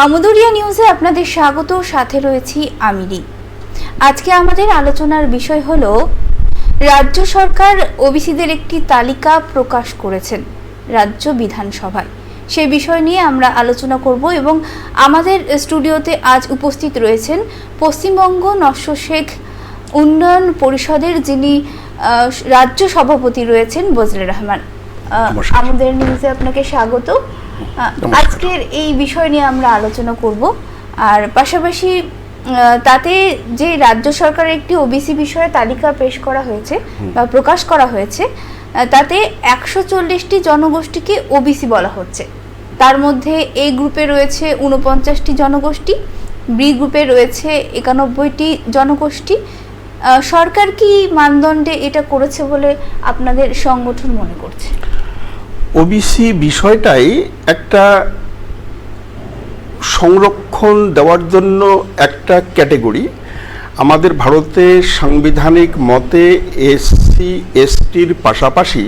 আমদুরিয়া নিউজে আপনাদের স্বাগত। সাথে রয়েছি আমিরি আজকে আমাদের আলোচনার বিষয় হল রাজ্য সরকার ওবিসিদের একটি তালিকা প্রকাশ করেছেন রাজ্য বিধানসভায়। সেই বিষয় নিয়ে আমরা আলোচনা করব এবং আমাদের স্টুডিওতে আজ উপস্থিত রয়েছেন পশ্চিমবঙ্গ নস্য শেখ উন্নয়ন পরিষদের যিনি রাজ্য সভাপতি রয়েছেন বজলে রহমান। আমাদের নিউজে আপনাকে স্বাগত। আজকের এই বিষয় নিয়ে আমরা আলোচনা করব। আর পাশাপাশি তাতে যে রাজ্য সরকারের একটি ওবিসি বিষয়ে তালিকা পেশ করা হয়েছে বা প্রকাশ করা হয়েছে তাতে একশো চল্লিশটি জনগোষ্ঠীকে ওবিসি বলা হচ্ছে। তার মধ্যে এ গ্রুপে রয়েছে উনপঞ্চাশটি জনগোষ্ঠী বি গ্রুপে রয়েছে একানব্বইটি জনগোষ্ঠী। সরকার কি মানদণ্ডে এটা করেছে বলে আপনাদের সংগঠন মনে করছে? ওবিসি বিষয়টাই একটা সংরক্ষণ দেওয়ার জন্য একটা ক্যাটেগরি। আমাদের ভারতে সাংবিধানিক মতে এসসি এসটির পাশাপাশি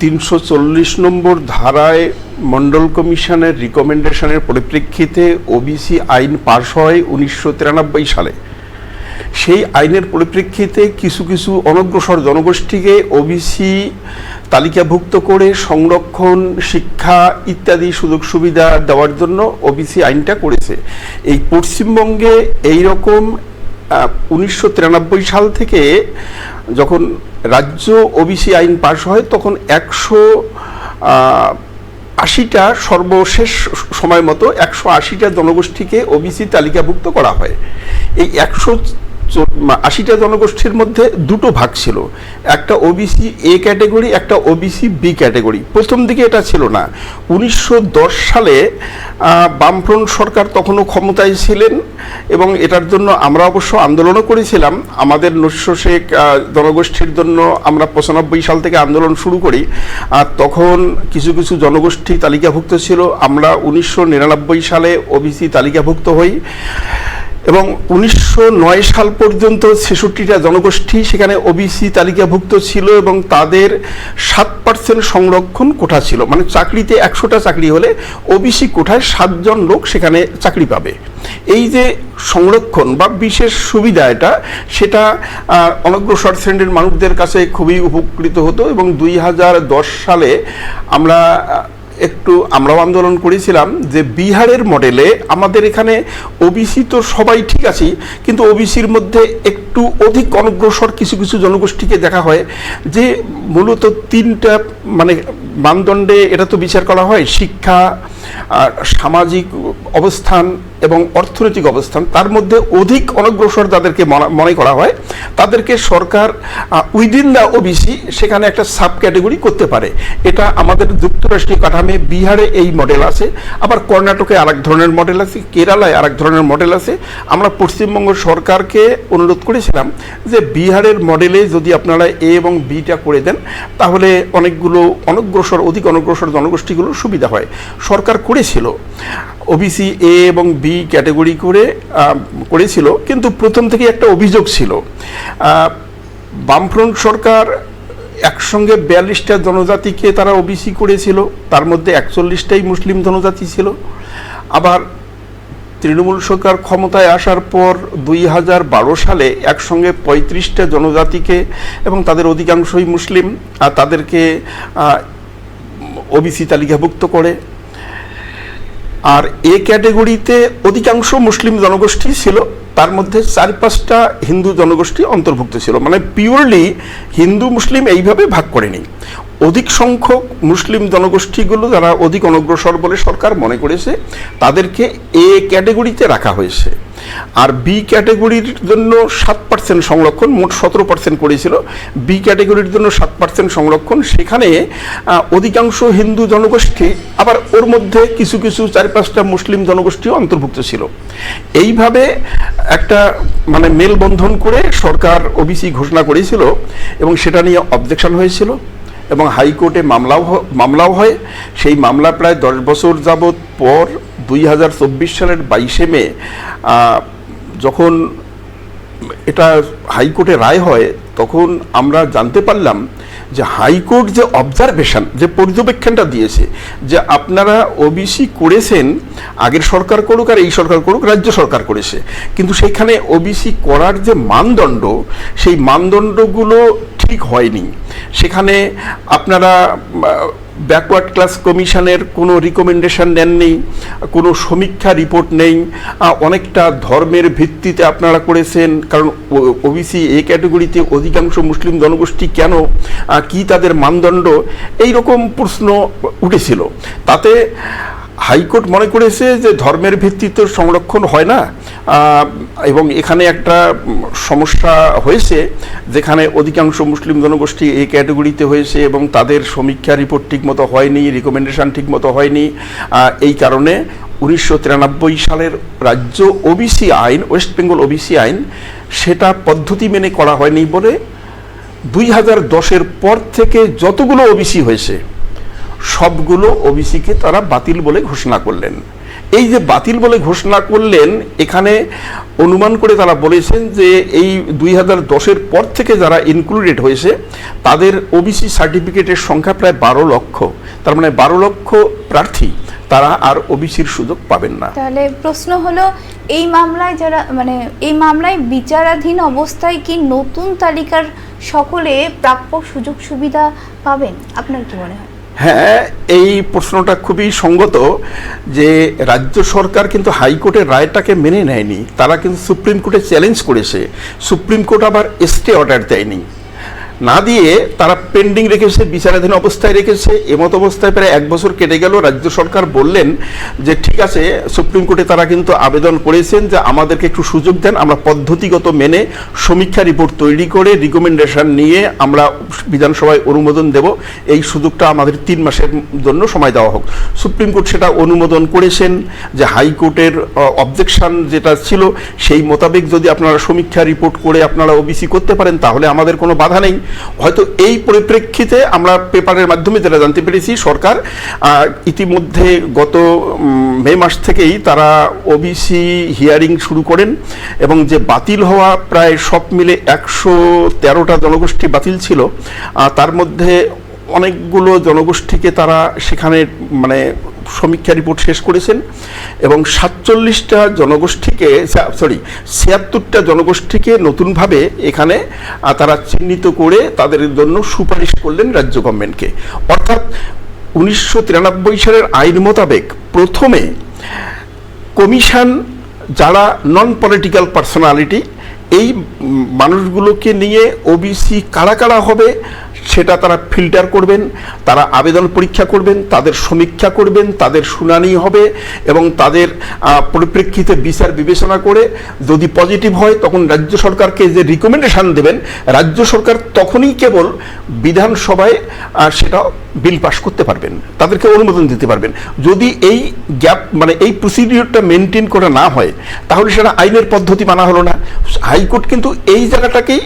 তিনশো চল্লিশ নম্বর ধারায় মন্ডল কমিশনের রিকমেন্ডেশনের পরিপ্রেক্ষিতে ওবিসি আইন পাশ হয় উনিশশো তিরানব্বই সালে। সেই আইনের পরিপ্রেক্ষিতে কিছু কিছু অনগ্রসর জনগোষ্ঠীকে ওবিসি তালিকাভুক্ত করে সংরক্ষণ, শিক্ষা ইত্যাদি সুযোগ সুবিধা দেওয়ার জন্য ওবিসি আইনটা করেছে। এই পশ্চিমবঙ্গে এই রকম উনিশশো তিরানব্বই সাল থেকে যখন রাজ্য ওবিসি আইন পাশ হয়, তখন একশো আশিটা সর্বশেষ সময় মতো একশো আশিটা জনগোষ্ঠীকে ওবিসি তালিকাভুক্ত করা হয়। এই একশো আশিটা জনগোষ্ঠীর মধ্যে দুটো ভাগ ছিল। একটা ওবিসি এ ক্যাটাগরি একটা ওবিসি বি ক্যাটাগরি প্রথম দিকে এটা ছিল না। উনিশশো দশ সালে বামফ্রন্ট সরকার তখনও ক্ষমতায় ছিলেন এবং এটার জন্য আমরা অবশ্য আন্দোলনও করেছিলাম। আমাদের নস্য শেখ জনগোষ্ঠীর জন্য আমরা পঁচানব্বই সাল থেকে আন্দোলন শুরু করি। আর তখন কিছু কিছু জনগোষ্ঠী তালিকাভুক্ত ছিল। আমরা উনিশশো নিরানব্বই সালে ওবিসি তালিকাভুক্ত হই। এবং উনিশশো নয় সাল পর্যন্ত ছেষট্টিটা জনগোষ্ঠী সেখানে ওবিসি তালিকাভুক্ত ছিল এবং তাদের সাত পার্সেন্ট সংরক্ষণ কোঠা ছিল। মানে চাকরিতে একশোটা চাকরি হলে ওবিসি কোঠায় সাতজন লোক সেখানে চাকরি পাবে। এই যে সংরক্ষণ বা বিশেষ সুবিধা এটা, সেটা অনগ্রসর শ্রেণির মানুষদের কাছে খুবই উপকৃত হতো এবং দুই হাজার দশ সালে আমরা একটু আমরাও আন্দোলন করেছিলাম যে বিহারের মডেলে আমাদের এখানে ওবিসি তো সবাই ঠিক আছি, কিন্তু ওবিসির মধ্যে একটু অধিক অনগ্রসর কিছু কিছু জনগোষ্ঠীকে দেখা হয় যে মূলত তিনটা মানে মানদণ্ডে এটা তো বিচার করা হয়, শিক্ষা সামাজিক অবস্থান এবং অর্থনৈতিক অবস্থান, তার মধ্যে অধিক অনগ্রসর যাদেরকে মনা- করা হয়। তাদেরকে সরকার উইদিন দ্য ওবিসি সেখানে একটা সাব ক্যাটাগরি করতে পারে। এটা আমাদের যুক্তরাষ্ট্রীয় কাঠামে, বিহারে এই মডেল আছে, আবার কর্ণাটকে আরেক ধরনের মডেল আছে, কেরালায় আরেক ধরনের মডেল আছে। আমরা পশ্চিমবঙ্গ সরকারকে অনুরোধ করেছিলাম যে বিহারের মডেলে যদি আপনারা এ এবং বিটা করে দেন, তাহলে অনেকগুলো অনগ্রসর, অধিক অনগ্রসর জনগোষ্ঠীগুলো সুবিধা হয়। সরকার করেছিল। ওবিসি এ এবং বি ক্যাটাগরি করে করেছিল। কিন্তু প্রথম থেকে একটা অভিযোগ ছিল। বামফ্রন্ট সরকার একসঙ্গে বিয়াল্লিশটা জনজাতিকে তারা ওবিসি করেছিল। তার মধ্যে একচল্লিশটাই মুসলিম জনজাতি ছিল। আবার তৃণমূল সরকার ক্ষমতায় আসার পর দুই হাজার বারো সালে একসঙ্গে পঁয়ত্রিশটা জনজাতিকে এবং তাদের অধিকাংশই মুসলিম আর তাদেরকে ওবিসি তালিকাভুক্ত করে। আর এ ক্যাটেগরিতে অধিকাংশ মুসলিম জনগোষ্ঠী ছিল, তার মধ্যে চার পাঁচটা হিন্দু জনগোষ্ঠী অন্তর্ভুক্ত ছিল। মানে পিওরলি হিন্দু মুসলিম এইভাবে ভাগ করেনি। অধিক সংখ্যক মুসলিম জনগোষ্ঠীগুলো যারা অধিক অনগ্রসর বলে সরকার মনে করেছে, তাদেরকে এ ক্যাটেগরিতে রাখা হয়েছে। আর বি ক্যাটাগরির জন্য সাত পার্সেন্ট সংরক্ষণ, মোট সতেরো পার্সেন্ট করেছিল। বি ক্যাটাগরির জন্য সাত পার্সেন্ট সংরক্ষণ। সেখানে অধিকাংশ হিন্দু জনগোষ্ঠী, আবার ওর মধ্যে কিছু কিছু চার পাঁচটা মুসলিম জনগোষ্ঠীও অন্তর্ভুক্ত ছিল। এইভাবে একটা মানে মেলবন্ধন করে সরকার ওবিসি ঘোষণা করেছিল এবং সেটা নিয়ে অবজেকশন হয়েছিল। এবং হাইকোর্টে মামলাও মামলাও হয়। সেই মামলা প্রায় দশ বছর যাবৎ পর দুই হাজার চব্বিশ সালের বাইশে মে যখন এটা হাইকোর্টে রায় হয়, তখন আমরা জানতে পারলাম যে হাইকোর্ট যে অবজারভেশন যে পর্যবেক্ষণটা দিয়েছে, যে আপনারা ওবিসি করেছেন, আগের সরকার করুক আর এই সরকার করুক, রাজ্য সরকার করেছে। কিন্তু সেইখানে ওবিসি করার যে মানদণ্ড, সেই মানদণ্ডগুলো ঠিক হয়নি। সেখানে আপনারা ব্যাকওয়ার্ড ক্লাস কমিশনের কোনো রিকমেন্ডেশন নেই কোনো সমীক্ষা রিপোর্ট নেই। অনেকটা ধর্মের ভিত্তিতে আপনারা করেছেন, কারণ ওবিসি এ ক্যাটাগরিতে অধিকাংশ মুসলিম জনগোষ্ঠী কেন কি তাদের মানদণ্ড এই রকম প্রশ্ন উঠেছিল। তাতে হাইকোর্ট মনে করেছে যে ধর্মের ভিত্তিতে সংরক্ষণ হয় না এবং এখানে একটা সমস্যা হয়েছে যেখানে অধিকাংশ মুসলিম জনগোষ্ঠী এই ক্যাটাগরিতে হয়েছে এবং তাদের সমীক্ষা রিপোর্ট ঠিকমতো হয়নি, রিকমেন্ডেশন ঠিকমতো হয়নি। এই কারণে উনিশশো তিরানব্বই সালের রাজ্য ওবিসি আইন, ওয়েস্ট বেঙ্গল ওবিসি আইন, সেটা পদ্ধতি মেনে করা হয়নি বলে দুই হাজার দশের পর থেকে যতগুলো ওবিসি হয়েছে সবগুলো ওবিসিকে তারা বাতিল বলে ঘোষণা করলেন। এই যে বাতিল বলে ঘোষণা করলেন, এখানে অনুমান করে তারা বলেছেন যে এই দুই হাজার দশের পর থেকে যারা ইনক্লুডেড হয়েছে, তাদের ওবিসি সার্টিফিকেটের সংখ্যা প্রায় বারো লক্ষ। তার মানে বারো লক্ষ প্রার্থী তারা আর ওবিসির সুযোগ পাবেন না। তাহলে প্রশ্ন হলো, এই মামলায় যারা মানে এই মামলায় বিচারাধীন অবস্থায় কি নতুন তালিকার সকলে প্রাপ্য সুযোগ সুবিধা পাবেন? আপনার কি মনে হয়? হ্যাঁ এই প্রশ্নটা খুবই সঙ্গত যে রাজ্য সরকার কিন্তু হাইকোর্টের রায়টাকে মেনে নেয়নি। তারা কিন্তু সুপ্রিম কোর্টে চ্যালেঞ্জ করেছে। সুপ্রিম কোর্ট আবার স্টে অর্ডার দেয়নি। না দিয়ে তারা পেন্ডিং রেখেছে, বিচারাধীন অবস্থায় রেখেছে। এমত অবস্থায় প্রায় এক বছর কেটে গেল। রাজ্য সরকার বললেন যে, ঠিক আছে, সুপ্রিম কোর্টে তারা কিন্তু আবেদন করেছেন যে, আমাদেরকে একটু সুযোগ দেন। আমরা পদ্ধতিগত মেনে সমীক্ষা রিপোর্ট তৈরি করে রিকমেন্ডেশন নিয়ে আমরা বিধানসভায় অনুমোদন দেব। এই সুযোগটা আমাদের তিন মাসের জন্য সময় দেওয়া হোক। সুপ্রিম কোর্ট সেটা অনুমোদন করেছেন যে, হাইকোর্টের অবজেকশন যেটা ছিল, সেই মোতাবেক যদি আপনারা সমীক্ষা রিপোর্ট করে আপনারা ওবিসি করতে পারেন, তাহলে আমাদের কোনো বাধা নেই। হয়তো এই পরিপ্রেক্ষিতে আমরা পেপারের মাধ্যমে যেটা জানতে পেরেছি, সরকার ইতিমধ্যে গত মে মাস থেকেই তারা ওবিসি হিয়ারিং শুরু করেন এবং যে বাতিল হওয়া প্রায় সব মিলে একশো তেরোটা জনগোষ্ঠী বাতিল ছিল তার মধ্যে অনেকগুলো জনগোষ্ঠীকে তারা সেখানে মানে সমীক্ষা রিপোর্ট শেষ করেছেন এবং সাতচল্লিশটা জনগোষ্ঠীকে সরি ছিয়াত্তরটা জনগোষ্ঠীকে নতুনভাবে এখানে তারা চিহ্নিত করে তাদের জন্য সুপারিশ করলেন রাজ্য গভর্নমেন্টকে। অর্থাৎ উনিশশো তিরানব্বই সালের আইন মোতাবেক প্রথমে কমিশন যারা নন পলিটিক্যাল পার্সোনালিটি এই মানুষগুলোকে নিয়ে ওবিসি কারা কারা হবে সেটা তারা ফিল্টার করবেন, তারা আবেদন পরীক্ষা করবেন, তাদের সমীক্ষা করবেন, তাদের শুনানি হবে এবং তাদের পরিপ্রেক্ষিতে বিচার বিবেচনা করে যদি পজিটিভ হয় তখন রাজ্য সরকারকে যে রিকমেন্ডেশন দেবেন, রাজ্য সরকার তখনই কেবল বিধানসভায় সেটা বিল পাশ করতে পারবেন, তাদেরকে অনুমোদন দিতে পারবেন। যদি এই গ্যাপ মানে এই প্রসিডিওরটা মেনটেন করে না হয়, তাহলে সেটা আইনের পদ্ধতি মানা হলো না। হাইকোর্ট কিন্তু এই জায়গাটাকেই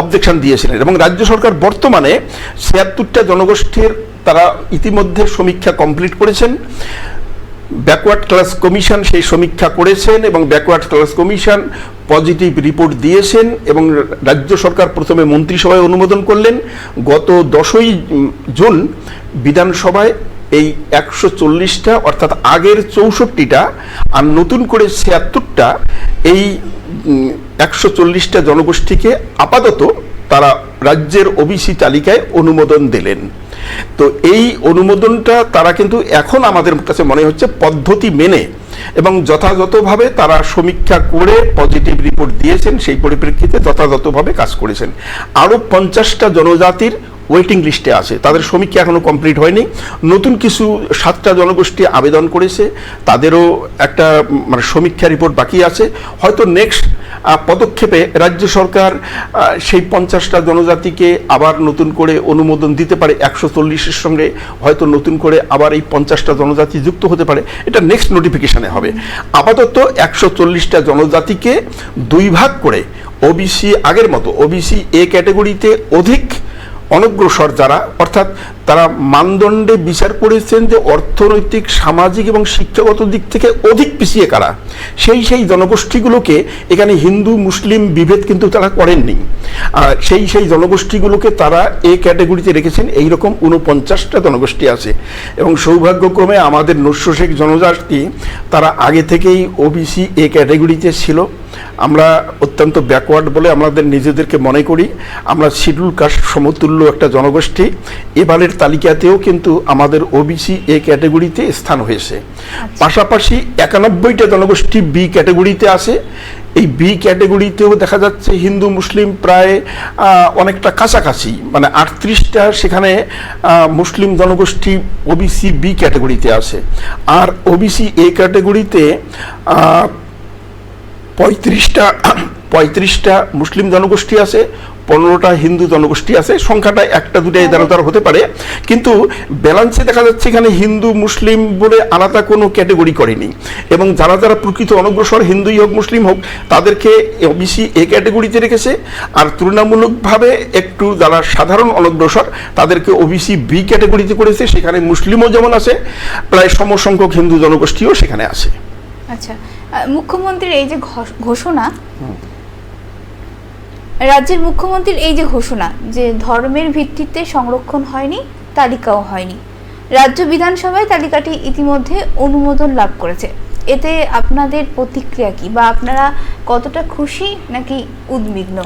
অবজেকশন দিয়েছিলেন এবং রাজ্য সরকার বর্তমানে ছিয়াত্তরটা জনগোষ্ঠীর তারা ইতিমধ্যে সমীক্ষা কমপ্লিট করেছেন। ব্যাকওয়ার্ড ক্লাস কমিশন সেই সমীক্ষা করেছেন এবং backward class commission positive report দিয়েছেন এবং রাজ্য সরকার প্রথমে মন্ত্রিসভায় অনুমোদন করলেন। গত দশই জুন বিধানসভায় এই একশো চল্লিশটা অর্থাৎ আগের চৌষট্টিটা আর নতুন করে ছিয়াত্তরটা এই একশো চল্লিশটা জনগোষ্ঠীকে আপাতত তারা রাজ্যের ওবিসি তালিকায় অনুমোদন দিলেন। তো এই অনুমোদনটা তারা কিন্তু এখন আমাদের কাছে মনে হচ্ছে পদ্ধতি মেনে এবং যথাযথভাবে তারা সমীক্ষা করে পজিটিভ রিপোর্ট দিয়েছেন, সেই পরিপ্রেক্ষিতে যথাযথভাবে কাজ করেছেন। আরও পঞ্চাশটা জনজাতির ওয়েটিং লিস্টে আছে। তাদের সমীক্ষা এখনও কমপ্লিট হয়নি? নতুন কিছু সাতটা জনগোষ্ঠী আবেদন করেছে। তাদেরও একটা মানে সমীক্ষা রিপোর্ট বাকি আছে। হয়তো নেক্সট পদক্ষেপে রাজ্য সরকার সেই পঞ্চাশটা জনজাতিকে আবার নতুন করে অনুমোদন দিতে পারে, একশো চল্লিশের সঙ্গে। হয়তো নতুন করে আবার এই পঞ্চাশটা জনজাতি যুক্ত হতে পারে। এটা নেক্সট নোটিফিকেশানে হবে। আপাতত একশো চল্লিশটা জনজাতিকে দুই ভাগ করে ওবিসি আগের মতো ওবিসি এ ক্যাটাগরিতে অধিক অনগ্রসর যারা, অর্থাৎ তারা মানদণ্ডে বিচার করেছেন যে অর্থনৈতিক, সামাজিক এবং শিক্ষাগত দিক থেকে অধিক পিছিয়ে কারা। সেই সেই জনগোষ্ঠীগুলোকে এখানে হিন্দু, মুসলিম বিভেদ কিন্তু তারা করেননি। সেই সেই জনগোষ্ঠীগুলোকে তারা এ ক্যাটাগরিতে রেখেছেন। এইরকম উনপঞ্চাশটা জনগোষ্ঠী আছে। এবং সৌভাগ্যক্রমে আমাদের নস্য শেখ জনজাতি তারা আগে থেকেই ওবিসি এ ক্যাটাগরিতে ছিল। আমরা অত্যন্ত ব্যাকওয়ার্ড বলে আমাদের নিজেদেরকে মনে করি। আমরা শিডিউল কাস্ট সমতুল্য একটা জনগোষ্ঠী। এবারের তালিকাতেও কিন্তু আমাদের ওবিসি এ ক্যাটাগরিতে স্থান হয়েছে। পাশাপাশি একানব্বইটা জনগোষ্ঠী বি ক্যাটাগরিতে আছে। এই বি ক্যাটাগরিতেও দেখা যাচ্ছে হিন্দু মুসলিম প্রায় অনেকটা কাছাকাছি। মানে আটত্রিশটা সেখানে মুসলিম জনগোষ্ঠী ওবিসি বি ক্যাটাগরিতে আছে। আর ওবিসি এ ক্যাটাগরিতে পঁয়ত্রিশটা পঁয়ত্রিশটা মুসলিম জনগোষ্ঠী আছে, পনেরোটা হিন্দু জনগোষ্ঠী আছে, সংখ্যাটা একটা দুটা এদার হতে পারে, কিন্তু ব্যালান্সে দেখা যাচ্ছে এখানে হিন্দু, মুসলিম বলে আলাদা কোনো ক্যাটেগরি করেনি। এবং যারা যারা প্রকৃত অনগ্রসর, হিন্দুই হোক, মুসলিম হোক, তাদেরকে ওবিসি এ ক্যাটেগরিতে রেখেছে, আর তুলনামূলকভাবে একটু যারা সাধারণ অনগ্রসর, তাদেরকে ওবিসি বি ক্যাটেগরিতে করেছে, সেখানে মুসলিমও যেমন আছে, প্রায় সমসংখ্যক হিন্দু জনগোষ্ঠীও সেখানে আছে। আচ্ছা মুখ্যমন্ত্রীর এই যে ঘোষণা রাজ্যের মুখ্যমন্ত্রীর এই যে ঘোষণা যে ধর্মের ভিত্তিতে সংরক্ষণ হয়নি তালিকাও হয়নি। রাজ্য বিধানসভায় তালিকাটি ইতিমধ্যে অনুমোদন লাভ করেছে। এতে আপনাদের প্রতিক্রিয়া কি বা আপনারা কতটা খুশি নাকি উদ্বিগ্ন?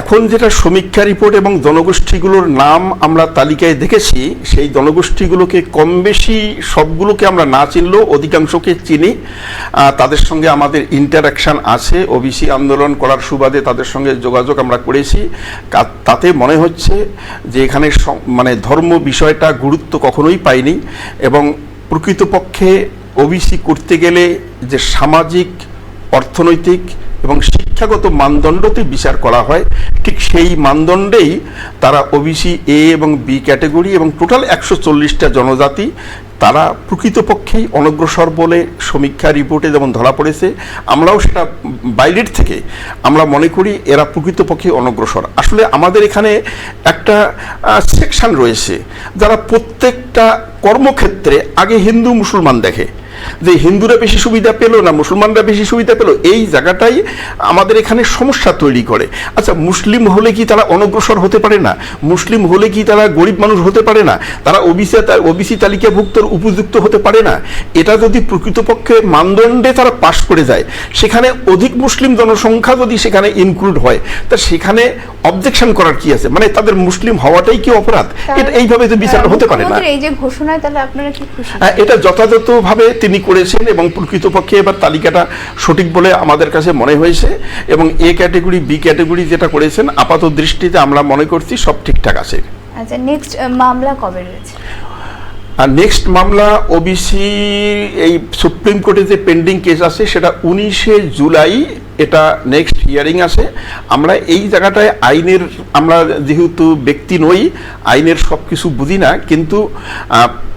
এখন যেটা সমীক্ষা রিপোর্ট এবং জনগোষ্ঠীগুলোর নাম আমরা তালিকায় দেখেছি, সেই জনগোষ্ঠীগুলোকে কম বেশি সবগুলোকে আমরা না চিনলেও অধিকাংশকে চিনি। তাদের সঙ্গে আমাদের ইন্টারাকশন আছে। ওবিসি আন্দোলন করার সুবাদে তাদের সঙ্গে যোগাযোগ আমরা করেছি। তাতে মনে হচ্ছে যে এখানে মানে ধর্ম বিষয়টা গুরুত্ব কখনোই পায়নি এবং প্রকৃতপক্ষে ওবিসি করতে গেলে যে সামাজিক, অর্থনৈতিক এবং শিক্ষাগত মানদণ্ডতে বিচার করা হয়। ঠিক সেই মানদণ্ডেই তারা ওবিসি এ এবং বি ক্যাটাগরি এবং টোটাল একশো চল্লিশটা জনজাতি তারা প্রকৃতপক্ষেই অনগ্রসর বলে সমীক্ষা রিপোর্টে যেমন ধরা পড়েছে, আমরাও সেটা বাইরের থেকে আমরা মনে করি এরা প্রকৃতপক্ষে অনগ্রসর। আসলে আমাদের এখানে একটা সেকশন রয়েছে যারা প্রত্যেকটা কর্মক্ষেত্রে আগে হিন্দু মুসলমান দেখে। যে হিন্দুরা বেশি সুবিধা পেল না মুসলমানরা বেশি সুবিধা পেল এই জায়গাটাই আমাদের এখানে সমস্যা তৈরি করে। আচ্ছা মুসলিম হলে কি তারা অনগ্রসর হতে পারে না? মুসলিম হলে কি তারা গরিব মানুষ হতে পারে না? তারা ওবিসি ওবিসি তালিকাভুক্তর উপযুক্ত হতে পারে না? এটা যদি প্রকৃতপক্ষে মানদণ্ডে তারা পাশ করে যায় সেখানে অধিক মুসলিম জনসংখ্যা যদি সেখানে ইনক্লুড হয় তা সেখানে অবজেকশন করার কি আছে? মানে তাদের মুসলিম হওয়াটাই কি অপরাধ? এটা এইভাবে তো বিচার হতে পারে না। এই যে ঘোষণায় তাহলে আপনারা কি খুশি? হ্যাঁ, এটা যথাযথভাবে তিনি করেছেন এবং প্রকৃতপক্ষে এবার তালিকাটা সঠিক বলে আমাদের কাছে মনে হয়েছে এবং এ ক্যাটাগরি বি ক্যাটাগরি যেটা করেছেন আপাত দৃষ্টিতে আমরা মনে করছি সব ঠিকঠাক আছে। আচ্ছা নেক্সট মামলা কবে রয়েছে? আর নেক্সট মামলা ওবিসি এই সুপ্রিম কোর্টে যে পেন্ডিং কেস আছে সেটা উনিশে জুলাই এটা নেক্সট হিয়ারিং আছে। আমরা এই জায়গাটায় আইনের আমরা যেহেতু ব্যক্তি নই আইনের সব কিছু বুঝি না কিন্তু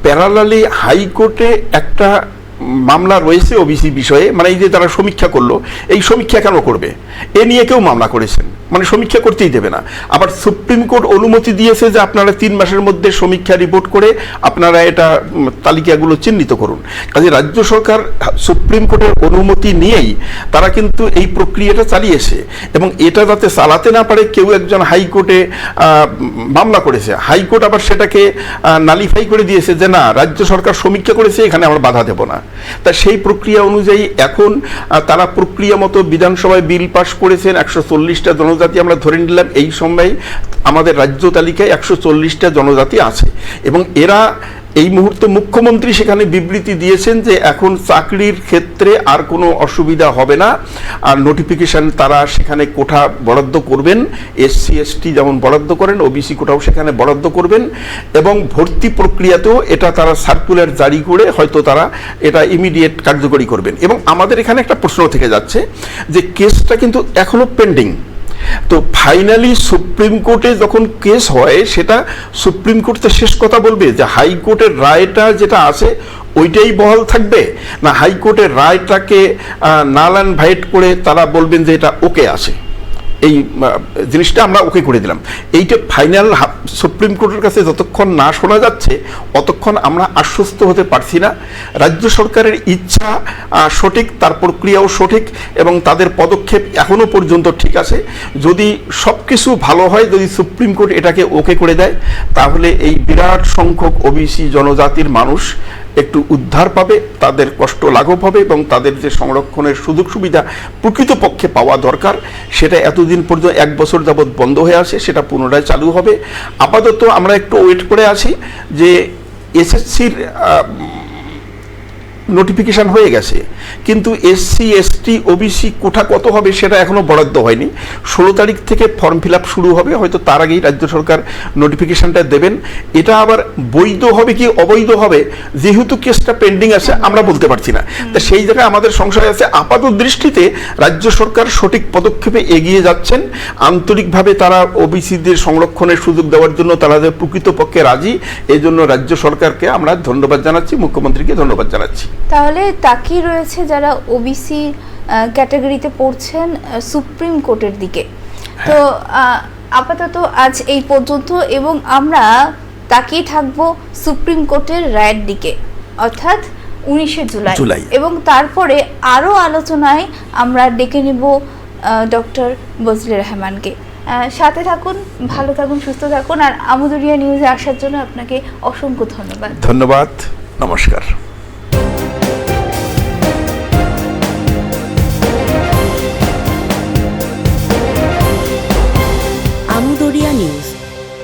প্যারালালি হাইকোর্টে একটা মামলা রয়েছে ওবিসি বিষয়ে মানে এই যে তারা সমীক্ষা করল, এই সমীক্ষা কেন করবে? এ নিয়ে কেউ মামলা করেছেন। মানে সমীক্ষা করতেই দেবে না। আবার সুপ্রিম কোর্ট অনুমতি দিয়েছে যে আপনারা তিন মাসের মধ্যে সমীক্ষা রিপোর্ট করে আপনারা এটা তালিকাগুলো চিহ্নিত করুন। কাজে রাজ্য সরকার সুপ্রিম কোর্টের অনুমতি নিয়েই তারা কিন্তু এই প্রক্রিয়াটা চালিয়েছে এবং এটা যাতে চালাতে না পারে, কেউ একজন হাইকোর্টে মামলা করেছে। হাইকোর্ট আবার সেটাকে নালিফাই করে দিয়েছে যে না, রাজ্য সরকার সমীক্ষা করেছে, এখানে আমরা বাধা দেব না। তা সেই প্রক্রিয়া অনুযায়ী এখন তারা প্রক্রিয়া মতো বিধানসভায় বিল পাশ করেছেন, একশো চল্লিশটা জনজাতি আমরা ধরে নিলাম, এই সময় আমাদের রাজ্য তালিকায় একশো চল্লিশটা জনজাতি আছে। এবং এরা এই মুহূর্তে মুখ্যমন্ত্রী সেখানে বিবৃতি দিয়েছেন যে এখন চাকরির ক্ষেত্রে আর কোনো অসুবিধা হবে না। আর নোটিফিকেশন তারা সেখানে কোঠা বরাদ্দ করবেন এসসি এসটি যেমন বরাদ্দ করেন ওবিসি কোঠাও সেখানে বরাদ্দ করবেন। এবং ভর্তি প্রক্রিয়াতেও এটা তারা সার্কুলার জারি করে হয়তো তারা এটা ইমিডিয়েট কার্যকরী করবেন। এবং আমাদের এখানে একটা প্রশ্ন থেকে যাচ্ছে যে কেসটা কিন্তু এখনও পেন্ডিং তো ফাইনালি সুপ্রিম কোর্টে যখন কেস হয়, সেটা সুপ্রিম কোর্ট তো শেষ কথা বলবে যে হাইকোর্টের রায়টা যেটা আছে, ওইটাই বহাল থাকবে? না, হাইকোর্টের রায়টাকে নাল অ্যান্ড ভাইট করে তারা বলবেন যে এটা ওকে আছে। এই জিনিসটা আমরা ওকে করে দিলাম। এইটা ফাইনাল সুপ্রিম কোর্টের কাছে যতক্ষণ না শোনা যাচ্ছে, অতক্ষণ আমরা আশ্বস্ত হতে পারছি না। রাজ্য সরকারের ইচ্ছা সঠিক, তার প্রক্রিয়াও সঠিক এবং তাদের পদক্ষেপ এখনও পর্যন্ত ঠিক আছে। যদি সব কিছু ভালো হয়, যদি সুপ্রিম কোর্ট এটাকে ওকে করে দেয়, তাহলে এই বিরাট সংখ্যক ওবিসি জনজাতির মানুষ একটু উদ্ধার পাবে, তাদের কষ্ট লাঘব হবে এবং তাদের যে সংরক্ষণের সুযোগ সুবিধা প্রকৃতপক্ষে পাওয়া দরকার, সেটা এতদিন পর্যন্ত এক বছর যাবৎ বন্ধ হয়ে আছে, সেটা পুনরায় চালু হবে। আপাতত আমরা একটু ওয়েট করে আছি যে এসএসসির নোটিফিকেশন হয়ে গেছে। কিন্তু এসসি এসটি ওবিসি কোঠা কত হবে সেটা এখনও বরাদ্দ হয়নি। ষোলো তারিখ থেকে ফর্ম ফিল আপ শুরু হবে হয়তো তার আগেই রাজ্য সরকার নোটিফিকেশনটা দেবেন। এটা আবার বৈধ হবে কি অবৈধ হবে যেহেতু কেসটা পেন্ডিং আছে আমরা বলতে পারছি না। তা সেই জায়গায় আমাদের সংশয় আছে আপাত দৃষ্টিতে রাজ্য সরকার সঠিক পদক্ষেপে এগিয়ে যাচ্ছেন। আন্তরিকভাবে তারা ওবিসিদের সংরক্ষণের সুযোগ দেওয়ার জন্য তারা প্রকৃতপক্ষে রাজি এই জন্য রাজ্য সরকারকে আমরা ধন্যবাদ জানাচ্ছি মুখ্যমন্ত্রীকে ধন্যবাদ জানাচ্ছি। তাহলে তাকিয়ে রয়েছে যারা ওবিসি ক্যাটাগরিতে পড়ছেন সুপ্রিম কোর্টের দিকে। তো আপাতত আজ এই পর্যন্ত এবং আমরা তাকিয়ে থাকব সুপ্রিম কোর্টের রায়ের দিকে অর্থাৎ উনিশে জুলাই। জুলাই। এবং তারপরে আরও আলোচনায় আমরা ডেকে নেব ডক্টর বজলে রহমানকে। সাথে থাকুন ভালো থাকুন সুস্থ থাকুন। আর আমুদুরিয়া নিউজে আসার জন্য আপনাকে অসংখ্য ধন্যবাদ। ধন্যবাদ নমস্কার।